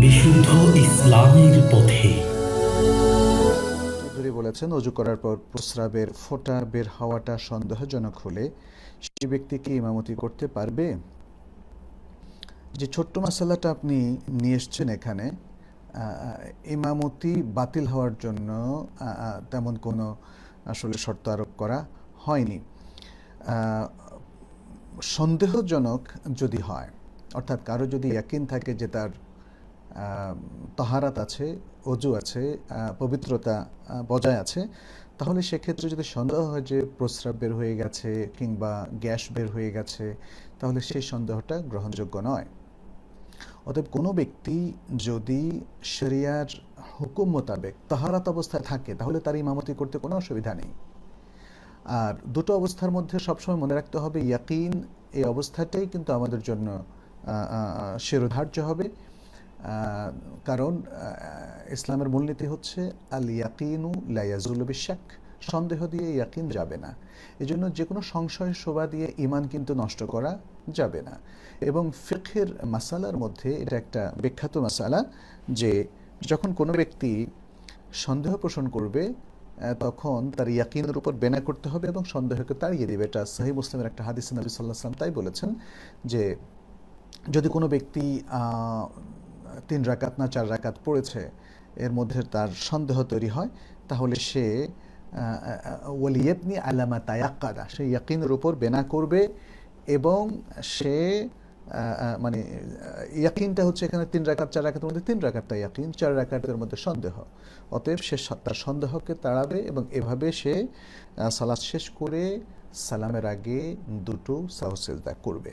বিশুদ্ধ ইসলামের পথে। বলেছেন, অজু করার পর প্রস্রাবের ফোঁটা বের হওয়াটা সন্দেহজনক হলে সেই ব্যক্তি কি ইমামতি করতে পারবে? যে ছোট্ট মশালাটা আপনি নিয়ে এসছেন এখানে ইমামতি বাতিল হওয়ার জন্য তেমন কোনো আসলে শর্ত আরোপ করা হয়নি। সন্দেহজনক যদি হয় অর্থাৎ কারও যদি ইয়াকিন থাকে যে তার তাহারাত আছে, অজু আছে পবিত্রতা বজায় আছে, তাহলে সেক্ষেত্রে যদি সন্দেহ হয় যে প্রস্রাব বের হয়ে গেছে কিংবা গ্যাস বের হয়ে গেছে, তাহলে সেই সন্দেহটা গ্রহণযোগ্য নয়। অতএব কোনো ব্যক্তি যদি শরিয়ার হুকুম মোতাবেক তাহারাত অবস্থায় থাকে, তাহলে তার ইমামতি করতে কোনো অসুবিধা নেই। আর দুটো অবস্থার মধ্যে সবসময় মনে রাখতে হবে, ইয়াকিন এই অবস্থাটাই কিন্তু আমাদের জন্য শিরোধার্য হবে। কারণ ইসলামের মূলনীতি হচ্ছে আল ইয়াকিনু লাইয়াজুল বিশ্বাক সন্দেহ দিয়ে ইয়াকিন যাবে না। এই জন্য যে কোনো সংশয় শোভা দিয়ে ইমান কিন্তু নষ্ট করা যাবে না। এবং ফিখের মাসালার মধ্যে এটা একটা বিখ্যাত মাসালা যে, যখন কোনো ব্যক্তি সন্দেহ পোষণ করবে তখন তার ইয়াকিনের উপর বেনা করতে হবে এবং সন্দেহকে তাড়িয়ে দেবে। এটা সহি মুসলিমের একটা হাদিস নবী সাল্লাহ সাল্লাম তাই বলেছেন যে যদি কোনো ব্যক্তি তিন রাকাত না চার রাকাত পড়েছে, এর মধ্যে তার সন্দেহ তৈরি হয়, তাহলে সে ওলিয়েবনি আলামা তায়াক্কাদা, সে ইয়াকিনের উপর বেনা করবে এবং সে মানে ইয়াকিনটা হচ্ছে এখানে তিন রাকাত, চার রাকাতের মধ্যে তিন রাকাতটা ইয়াকিন, চার রাকাতের মধ্যে সন্দেহ। অতএব সে তার সন্দেহকে তাড়াবে এবং এভাবে সে সালাত শেষ করে সালামের আগে দুটো সাহসেজদা করবে।